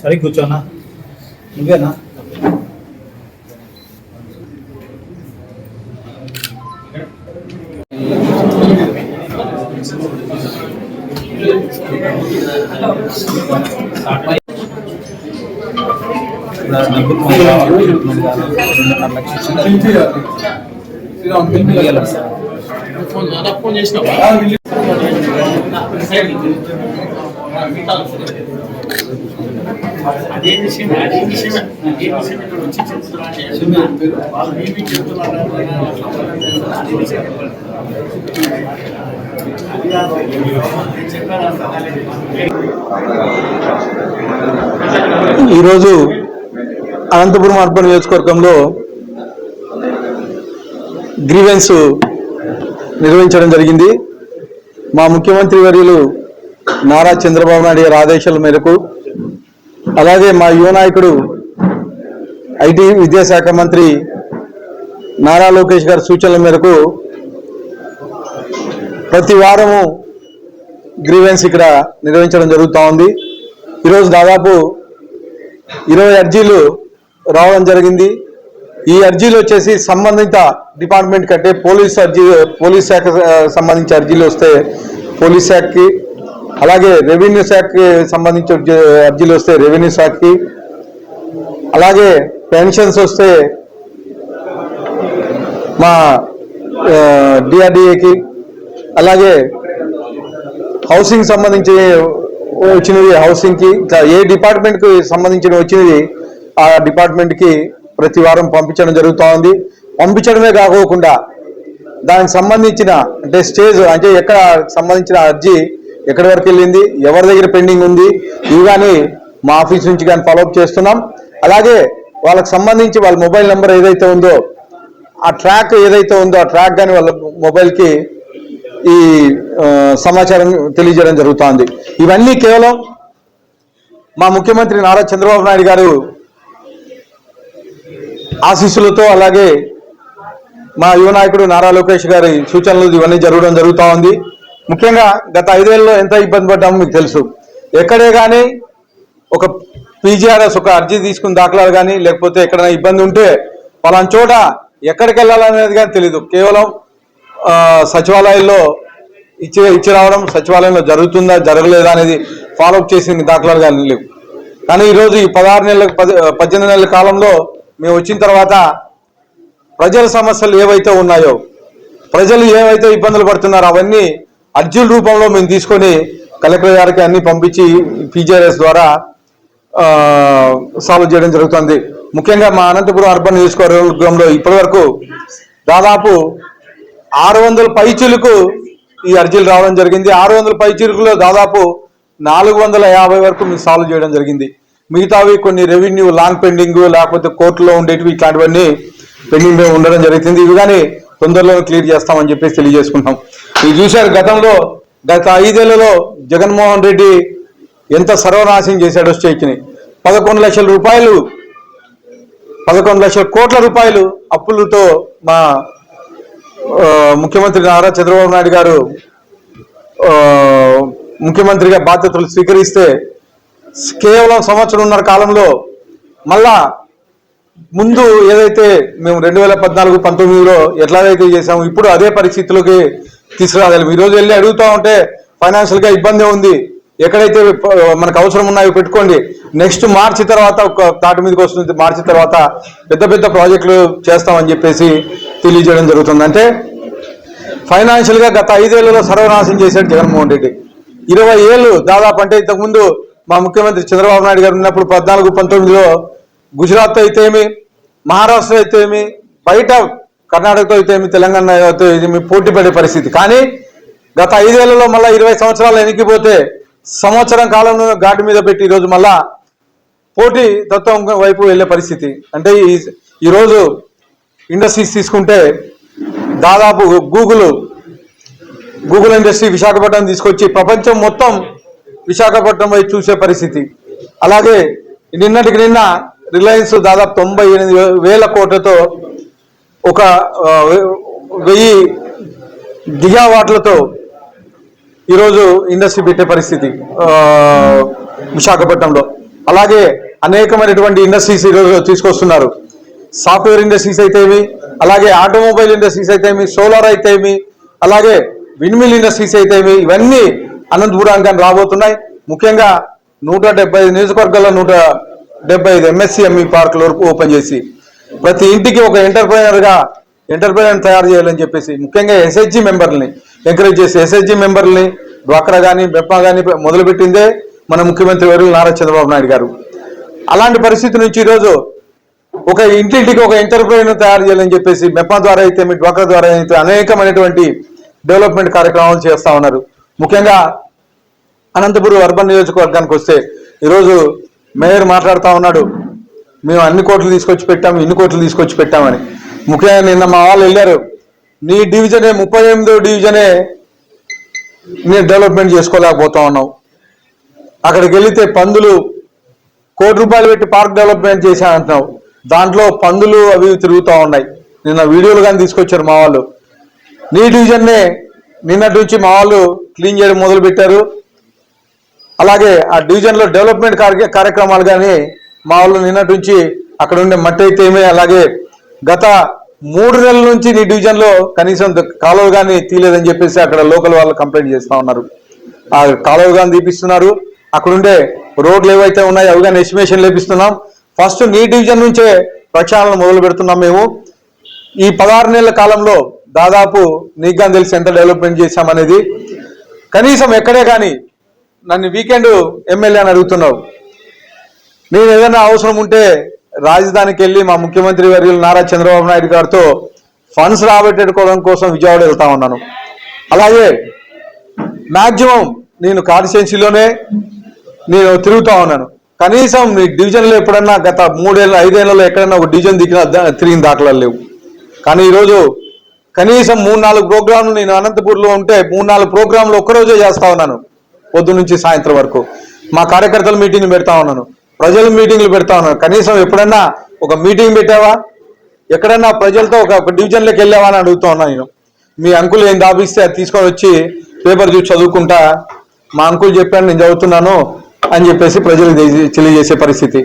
సరే కూర్చోనా? నువ్వేనా? ఫోన్ దాదాపు అదే విషయం అదే విషయం అదే విషయం ఇక్కడ వచ్చి చెప్తున్నా వాళ్ళు ఏమి చెప్తున్నారు? అదే విషయం ఈరోజు అనంతపురం అర్బన్ నియోజకవర్గంలో గ్రీవెన్స్ నిర్వహించడం జరిగింది. మా ముఖ్యమంత్రి వర్యులు నారా చంద్రబాబు నాయుడు గారి ఆదేశాల మేరకు అలాగే మా యువ నాయకుడు ఐటీ విద్యాశాఖ మంత్రి నారా లోకేష్ గారి సూచనల మేరకు ప్రతి వారము గ్రీవెన్స్ ఇక్కడ నిర్వహించడం జరుగుతూ ఉంది. ఈరోజు దాదాపు ఇరవై అర్జీలు రావడం జరిగింది. ఈ అర్జీలు వచ్చేసి సంబంధిత డిపార్ట్మెంట్ కంటే పోలీస్ అర్జీ పోలీస్ శాఖ సంబంధించి అర్జీలు వస్తే పోలీస్ శాఖకి అలాగే రెవెన్యూ శాఖకి సంబంధించి అర్జీలు వస్తే రెవెన్యూ శాఖకి అలాగే పెన్షన్స్ వస్తే మా డిఆర్డిఏకి అలాగే హౌసింగ్ సంబంధించి వచ్చినవి హౌసింగ్కి ఇట్లా ఏ డిపార్ట్మెంట్కి సంబంధించిన వచ్చినవి ఆ డిపార్ట్మెంట్కి ప్రతి వారం పంపించడం జరుగుతూ ఉంది. పంపించడమే కాకోకుండా దానికి సంబంధించిన అంటే స్టేజ్ అంటే ఎక్కడ సంబంధించిన అర్జీ ఎక్కడి వరకు వెళ్ళింది? ఎవరి దగ్గర పెండింగ్ ఉంది? ఇవి కానీ మా ఆఫీస్ నుంచి కానీ ఫాలోఅప్ చేస్తున్నాం. అలాగే వాళ్ళకి సంబంధించి వాళ్ళ మొబైల్ నెంబర్ ఏదైతే ఉందో ఆ ట్రాక్ ఏదైతే ఉందో ఆ ట్రాక్ కానీ వాళ్ళ మొబైల్కి ఈ సమాచారం తెలియజేయడం జరుగుతోంది. ఇవన్నీ కేవలం మా ముఖ్యమంత్రి నారా చంద్రబాబు నాయుడు గారు ఆశీస్సులతో అలాగే మా యువ నాయకుడు నారా లోకేష్ గారి సూచనలు ఇవన్నీ జరగడం జరుగుతూ ఉంది ముఖ్యంగా గత ఐదేళ్ళలో ఎంత ఇబ్బంది పడ్డామో మీకు తెలుసు. ఎక్కడే కానీ ఒక పీజీఆర్ఎస్ ఒక అర్జీ తీసుకుని దాఖలాలు కానీ లేకపోతే ఎక్కడైనా ఇబ్బంది ఉంటే పలానా చోట ఎక్కడికి వెళ్ళాలనేది కానీ తెలియదు కేవలం సచివాలయాల్లో ఇచ్చి ఇచ్చి రావడం సచివాలయంలో జరుగుతుందా జరగలేదా అనేది ఫాలోఅప్ చేసిన దాఖలాలు కానీ లేవు. కానీ ఈరోజు ఈ పదహారు నెలల పది పద్దెనిమిది నెలల కాలంలో మేము వచ్చిన తర్వాత ప్రజల సమస్యలు ఏవైతే ఉన్నాయో ప్రజలు ఏవైతే ఇబ్బందులు పడుతున్నారో అవన్నీ అర్జీల రూపంలో మేము తీసుకొని కలెక్టర్ గారికి అన్ని పంపించి పీజీఆర్ఎస్ ద్వారా సాల్వ్ చేయడం జరుగుతుంది. ముఖ్యంగా మా అనంతపురం అర్బన్ నియోజకవర్గంలో ఇప్పటివరకు దాదాపు ఆరు వందల పైచీలకు ఈ అర్జీలు రావడం జరిగింది. ఆరు వందల పైచీలకులో దాదాపు నాలుగు వందల యాభై వరకు మేము సాల్వ్ చేయడం జరిగింది. మిగతావి కొన్ని రెవెన్యూ లాంగ్ పెండింగ్ లేకపోతే కోర్టులో ఉండేటివి ఇట్లాంటివన్నీ పెండింగ్ ఉండడం జరుగుతుంది. ఇవి కానీ తొందరలో క్లియర్ చేస్తామని చెప్పేసి తెలియజేసుకుంటాం మీరు చూశారు గతంలో గత ఐదేళ్ళలో జగన్మోహన్ రెడ్డి ఎంత సర్వనాశనం చేశాడో స్టేట్ని. పదకొండు లక్షల రూపాయలు పదకొండు లక్షల కోట్ల రూపాయలు అప్పులతో మా ముఖ్యమంత్రి నారా చంద్రబాబు నాయుడు గారు ముఖ్యమంత్రిగా బాధ్యతలు స్వీకరిస్తే కేవలం సంవత్సరంన్నర కాలంలో మళ్ళా ముందు ఏదైతే మేము రెండు వేల పద్నాలుగు పంతొమ్మిదిలో ఎట్లాగైతే చేసాము ఇప్పుడు అదే పరిస్థితిలోకి తీసుకురాగలం ఈ రోజు వెళ్ళి అడుగుతా ఉంటే ఫైనాన్షియల్గా ఇబ్బంది ఉంది. ఎక్కడైతే మనకు అవసరం ఉన్నాయో పెట్టుకోండి. నెక్స్ట్ మార్చి తర్వాత ఒక తాటి మీదకి వస్తుంది. మార్చి తర్వాత పెద్ద పెద్ద ప్రాజెక్టులు చేస్తామని చెప్పేసి తెలియజేయడం జరుగుతుంది. అంటే ఫైనాన్షియల్గా గత ఐదేళ్ళలో సర్వనాశం చేశాడు జగన్మోహన్ రెడ్డి. ఇరవై ఏళ్ళు దాదాపు అంటే ఇంతకుముందు మా ముఖ్యమంత్రి చంద్రబాబు నాయుడు గారు ఉన్నప్పుడు పద్నాలుగు పంతొమ్మిదిలో గుజరాత్ అయితే ఏమి మహారాష్ట్ర అయితేమి బయట కర్ణాటకతో అయితే ఏమి తెలంగాణతో ఏమి పోటీ పడే పరిస్థితి. కానీ గత ఐదేళ్ళలో మళ్ళీ ఇరవై సంవత్సరాలు వెనక్కిపోతే సంవత్సరం కాలంలో ఘాటు మీద పెట్టి ఈరోజు మళ్ళా పోటీ తత్వం వైపు వెళ్ళే పరిస్థితి. అంటే ఈ ఈరోజు ఇండస్ట్రీస్ తీసుకుంటే దాదాపు గూగుల్ గూగుల్ ఇండస్ట్రీ విశాఖపట్నం తీసుకొచ్చి ప్రపంచం మొత్తం విశాఖపట్నం వైపు చూసే పరిస్థితి. అలాగే నిన్నటికి నిన్న రిలయన్స్ దాదాపు తొంభై ఎనిమిది వేల కోట్లతో ఒక వెయ్యి గిగావాట్లతో ఈరోజు ఇండస్ట్రీ పెట్టే పరిస్థితి విశాఖపట్నంలో. అలాగే అనేకమైనటువంటి ఇండస్ట్రీస్ ఈరోజు తీసుకొస్తున్నారు. సాఫ్ట్వేర్ ఇండస్ట్రీస్ అయితేమి అలాగే ఆటోమొబైల్ ఇండస్ట్రీస్ అయితేమి సోలార్ అయితేమి అలాగే విన్మిల్ ఇండస్ట్రీస్ అయితేమి ఇవన్నీ అనంతపురానికి రాబోతున్నాయి. ముఖ్యంగా నూట డెబ్బై ఐదు నియోజకవర్గాల్లో నూట డెబ్బై ఐదు ఎంఎస్సిఎంఈ పార్కుల వరకు ఓపెన్ చేసి ప్రతి ఇంటికి ఒక ఎంటర్ప్రైనర్గా ఎంటర్ప్రైనర్ తయారు చేయాలని చెప్పేసి ముఖ్యంగా ఎస్హెచ్జి మెంబర్లని ఎంకరేజ్ చేసి ఎస్హెచ్జి మెంబర్ని డ్వాక్రా కానీ బెప్పా కానీ మొదలుపెట్టిందే మన ముఖ్యమంత్రి వర్యులు నారా చంద్రబాబు నాయుడు గారు. అలాంటి పరిస్థితి నుంచి ఈరోజు ఒక ఇంటింటికి ఒక ఎంటర్ప్రైనర్ తయారు చేయాలని చెప్పేసి మెప్పా ద్వారా అయితే మీ డ్వాక్రా ద్వారా అయితే అనేకమైనటువంటి డెవలప్మెంట్ కార్యక్రమాలు చేస్తా ఉన్నారు. ముఖ్యంగా అనంతపురం అర్బన్ నియోజకవర్గానికి వస్తే ఈరోజు మేయర్ మాట్లాడుతూ ఉన్నాడు. మేము అన్ని కోట్లు తీసుకొచ్చి పెట్టాము ఇన్ని కోట్లు తీసుకొచ్చి పెట్టామని. ముఖ్యంగా నిన్న మా వాళ్ళు వెళ్ళారు. నీ డివిజనే ముప్పై ఎనిమిదో డివిజనే నేను డెవలప్మెంట్ చేసుకోలేకపోతా ఉన్నావు అక్కడికి వెళితే పందులు కోటి రూపాయలు పెట్టి పార్క్ డెవలప్మెంట్ చేశానంటున్నావు దాంట్లో పందులు అవి తిరుగుతూ ఉన్నాయి. నిన్న వీడియోలు కానీ తీసుకొచ్చారు మా వాళ్ళు. నీ డివిజన్నే నిన్నటి నుంచి మా వాళ్ళు క్లీన్ చేయడం మొదలుపెట్టారు. అలాగే ఆ డివిజన్లో డెవలప్మెంట్ కార్య- కార్యక్రమాలు కానీ మా వాళ్ళు నిన్నటి నుంచి అక్కడ ఉండే మట్టి అయితే ఏమే అలాగే గత మూడు నెలల నుంచి నీ డివిజన్లో కనీసం కాలువ కానీ తీయలేదని చెప్పేసి అక్కడ లోకల్ వాళ్ళు కంప్లైంట్ చేస్తా ఉన్నారు. ఆ కాలువ కానీ తీపిస్తున్నారు. అక్కడుండే రోడ్లు ఏవైతే ఉన్నాయో అవి కానీ ఎస్టిమేషన్ లేపిస్తున్నాం. ఫస్ట్ నీ డివిజన్ నుంచే ప్రక్షాళన మొదలు పెడుతున్నాం మేము. ఈ పదహారు నెలల కాలంలో దాదాపు నీకు కానీ తెలిసి ఎంత డెవలప్మెంట్ చేశామనేది కనీసం ఎక్కడే కానీ నన్ను వీకెండ్ ఎమ్మెల్యే అని అడుగుతున్నావు. నేను ఏదైనా అవసరం ఉంటే రాజధానికి వెళ్ళి మా ముఖ్యమంత్రి వర్యులు నారా చంద్రబాబు నాయుడు గారితో ఫండ్స్ రాబట్టేసుకోవడం కోసం విజయవాడ వెళ్తా ఉన్నాను. అలాగే మాక్సిమం నేను కాన్స్టిట్యున్సీలోనే నేను తిరుగుతా ఉన్నాను. కనీసం మీ డివిజన్లో ఎప్పుడన్నా గత మూడేళ్ళు ఐదేళ్ళలో ఎక్కడన్నా ఒక డివిజన్ దిగిన తిరిగిన దాఖలాలు లేవు. కానీ ఈరోజు కనీసం మూడు నాలుగు ప్రోగ్రాంలు నేను అనంతపూర్లో ఉంటే మూడు నాలుగు ప్రోగ్రాంలు ఒక్కరోజే చేస్తా ఉన్నాను. పొద్దు నుంచి సాయంత్రం వరకు. మా కార్యకర్తల మీటింగ్ పెడతా ఉన్నాను. ప్రజలు మీటింగ్లు పెడతా ఉన్నారు. కనీసం ఎప్పుడన్నా ఒక మీటింగ్ పెట్టావా? ఎక్కడన్నా ప్రజలతో ఒక డివిజన్లోకి వెళ్ళావా అని అడుగుతా ఉన్నా నేను. మీ అంకుల్ ఏం దాపిస్తే అది తీసుకొని వచ్చి పేపర్ చూసి చదువుకుంటా. మా అంకుల్ చెప్పాను నేను చదువుతున్నాను అని చెప్పేసి ప్రజలకు తెలియజేసే పరిస్థితి.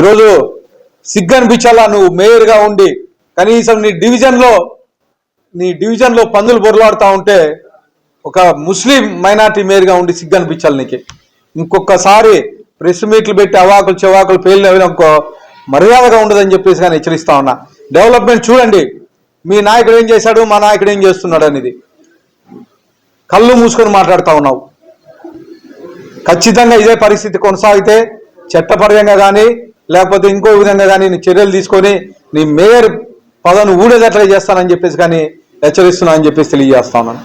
ఈరోజు సిగ్గు అనిపించాలా నువ్వు? మేయర్గా ఉండి కనీసం నీ డివిజన్లో నీ డివిజన్లో పందులు బొరలాడుతూ ఉంటే ఒక ముస్లిం మైనార్టీ మేయర్గా ఉండి సిగ్గు అనిపించాలి నీకు. ఇంకొకసారి ప్రెస్ మీట్లు పెట్టి అవాకులు చెవాకులు పేలినవి అనుకో మర్యాదగా ఉండదని చెప్పేసి కానీ హెచ్చరిస్తా ఉన్నా. డెవలప్మెంట్ చూడండి. మీ నాయకుడు ఏం చేశాడు? మా నాయకుడు ఏం చేస్తున్నాడు అనేది. కళ్ళు మూసుకొని మాట్లాడుతూ ఉన్నావు. ఖచ్చితంగా ఇదే పరిస్థితి కొనసాగితే చట్టపరంగా కానీ లేకపోతే ఇంకో విధంగా కానీ నీ చర్యలు తీసుకొని నీ మేయర్ పదను ఊడేదట్లే చేస్తానని చెప్పేసి కానీ హెచ్చరిస్తున్నా అని చెప్పేసి తెలియజేస్తా ఉన్నాను.